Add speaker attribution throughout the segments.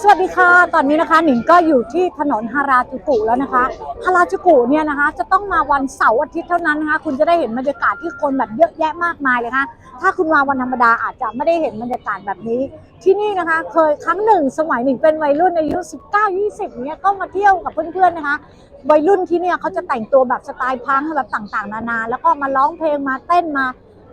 Speaker 1: สวัสดีค่ะ ตอนนี้นะคะหนิงก็อยู่ที่ถนนฮาราจูกุแล้วนะคะ ฮาราจูกุเนี่ยนะคะ จะต้องมาวันเสาร์อาทิตย์เท่านั้นนะคะ คุณจะได้เห็นบรรยากาศที่คนแบบเยอะแยะมากมายเลยนะคะถ้าคุณมาวันธรรมดาอาจจะไม่ได้เห็นบรรยากาศแบบนี้ ที่นี่นะคะ เคยครั้งหนึ่งสมัยหนิงเป็นวัยรุ่นอายุ 19 20เนี่ยก็มาเที่ยวกับเพื่อนๆนะคะ วัยรุ่นที่เนี่ยเขาจะแต่งตัวแบบสไตล์พังแบบต่างๆ นานา แล้วก็มาร้องเพลงมาเต้นมา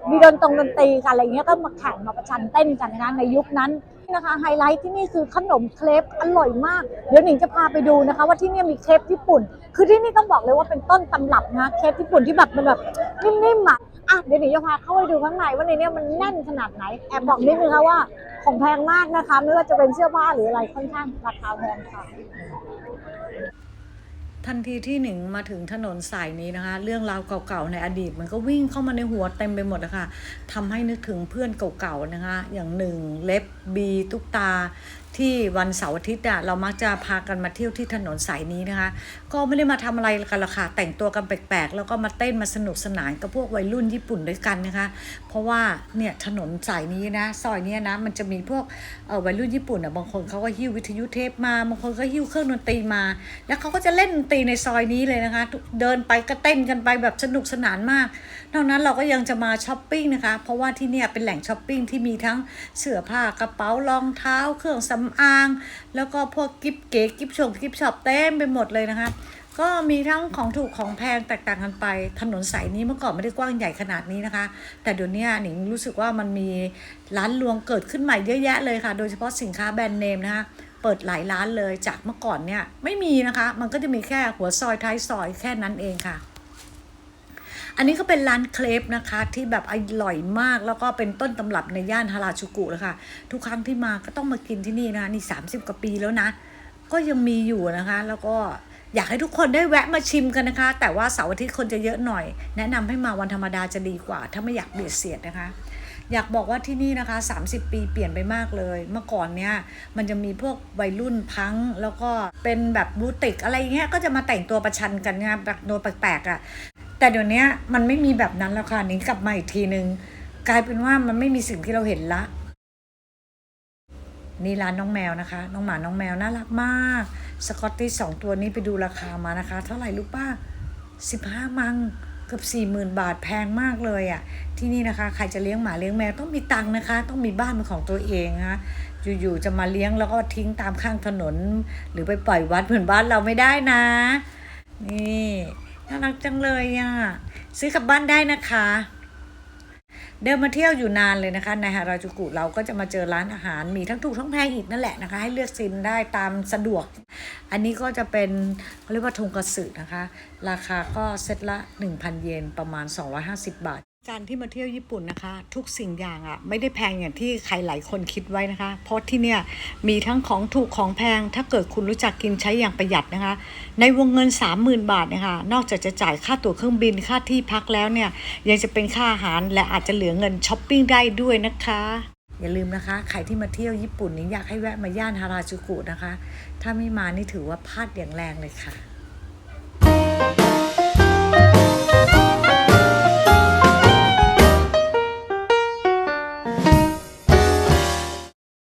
Speaker 1: มีดนตรงดนตรีกันอะไรเงี้ยก็มาแข่งมาประชันเต้นกันนะในยุคนั้นนะคะไฮไลท์ที่นี่คือขนมเครปอร่อยมาก เดี๋ยวหนิงจะพาไปดูนะคะ ว่าที่นี่มีเครปญี่ปุ่น คือที่นี่ต้องบอกเลยว่าเป็นต้นตำรับนะเครปญี่ปุ่นที่แบบมันแบบนิ่มๆอะอะเดี๋ยวหนิงจะพาเข้าไปดูข้างในว่าในเนี้มันแน่นขนาดไหนแอบบอกนิดนึงค่ะว่าของแพงมากนะคะ ไม่ว่าจะเป็นเสื้อผ้าหรืออะไรค่อนข้างราคาแพงค่ะ
Speaker 2: ทันทีที่หนิงมาถึงถนนสายนี้นะคะ เรื่องราวเก่าๆในอดีต มันก็วิ่งเข้ามาในหัวเต็มไปหมดนะคะทำให้นึกถึงเพื่อนเก่าๆนะคะ อย่างหนึ่งเล็บบี ตุ๊กตาที่วันเสาร์อาทิตย์อะเรามักจะพากันมาเที่ยวที่ถนนสายนี้นะคะ ก็ไม่ได้มาทำอะไรกันหรอกค่ะแต่งตัวกันแปลกๆ แล้วก็มาเต้นมาสนุกสนานกับพวกวัยรุ่นญี่ปุ่นด้วยกันนะคะ เพราะว่าเนี่ยถนนสายนี้นะซอยนี้นะมันจะมีพวกเอ่อวัยรุ่นญี่ปุ่นอะบางคนเขาก็หิ้ววิทยุเทปมาบางคนก็หิ้วเครื่องดนตรีมา แล้วเขาก็จะเล่นดนตรีในซอยนี้เลยนะคะ เดินไปก็เต้นกันไปแบบสนุกสนานมาก นอกนั้นเราก็ยังจะมาช้อปปิ้งนะคะ เพราะว่าที่เนี่ยเป็นแหล่งช้อปปิ้งที่มีทั้งเสื้อผ้ากระเป๋ารองเท้าเครื่องสำอาง แล้วก็พวกกิฟเก๋กิฟชงกิฟช็อปเต็มไปหมดเลยนะคะ ก็มีทั้งของถูกของแพงแตกต่างกันไป ถนนสายนี้เมื่อก่อนไม่ได้กว้างใหญ่ขนาดนี้นะคะ แต่เดี๋ยวนี้หนิงรู้สึกว่ามันมีร้านรวงเกิดขึ้นใหม่เยอะแยะเลยค่ะ โดยเฉพาะสินค้าแบรนด์เนมนะคะเปิดหลายร้านเลยจากเมื่อก่อนเนี่ยไม่มีนะคะ มันก็จะมีแค่หัวซอยท้ายซอยแค่นั้นเองค่ะ อันนี้ก็เป็นร้านเครปนะคะที่แบบอร่อยมากแล้วก็เป็นต้นตำรับในย่านฮาราจูกุเลยค่ะ ทุกครั้งที่มาก็ต้องมากินที่นี่นะนี่ 30 กว่าปีแล้วนะ ก็ยังมีอยู่นะคะ แล้วก็อยากให้ทุกคนได้แวะมาชิมกันนะคะ แต่ว่าเสาร์อาทิตย์คนจะเยอะหน่อย แนะนำให้มาวันธรรมดาจะดีกว่า ถ้าไม่อยากเบียดเสียดนะคะ อยากบอกว่าที่นี่นะคะ 30 ปีเปลี่ยนไปมากเลย เมื่อก่อนเนี่ยมันจะมีพวกวัยรุ่นพัง แล้วก็เป็นแบบบูติกอะไรเงี้ยก็จะมาแต่งตัวประชันกันนะแบบโนแปลกๆอะ่ะ แต่เดี๋ยวนี้มันไม่มีแบบนั้นแล้วค่ะนิ้งกลับมาอีกทีนึง กลายเป็นว่ามันไม่มีสิ่งที่เราเห็นละ นี่ร้านน้องแมวนะคะ น้องหมาน้องแมวน่ารักมากสกอตตี้สองตัวนี้ไปดูราคามานะคะ เท่าไหร่รู้ป้าสิบห้ามังเกือบสี่หมื่นบาทแพงมากเลยอะ่ะ ที่นี่นะคะ ใครจะเลี้ยงหมาเลี้ยงแมวต้องมีตังค์นะคะ ต้องมีบ้านเป็นของตัวเองนะคะอยู่ๆจะมาเลี้ยงแล้วก็ทิ้งตามข้างถนน หรือไปปล่อยวัดเหมือนบ้านเราไม่ได้นะ นี่ น่ารักจังเลยอะ่ะ ซื้อกลับบ้านได้นะคะ เดินมาเที่ยวอยู่นานเลยนะคะในฮาราจูกุเราก็จะมาเจอร้านอาหารมีทั้งถูกทั้งแพงอีกนั่นแหละนะคะ ให้เลือกซิมได้ตามสะดวก อันนี้ก็จะเป็นเขาเรียกว่าทงกระสือนะคะ ราคาก็เซตละ 1,000 เยนประมาณ 250 บาท การที่มาเที่ยวญี่ปุ่นนะคะ ทุกสิ่งอย่างอะ่ะไม่ได้แพงอย่างที่ใครหลายคนคิดไว้นะคะ เพราะที่เนี่ยมีทั้งของถูกของแพง ถ้าเกิดคุณรู้จักกินใช้อย่างประหยัดนะคะ ในวงเงิน 30,000 บาทนะคะนอกจากจะจ่ายค่าตั๋วเครื่องบินค่าที่พักแล้วเนี่ยยังจะเป็นค่าอาหารและอาจจะเหลือเงินช้อปปิ้งได้ด้วยนะคะอย่าลืมนะคะ ใครที่มาเที่ยวญี่ปุ่นนี่อยากให้แวะมาย่านฮาราจูกุนะคะ ถ้าไม่มานี่ถือว่าพลาดอย่างแรงเลยค่ะ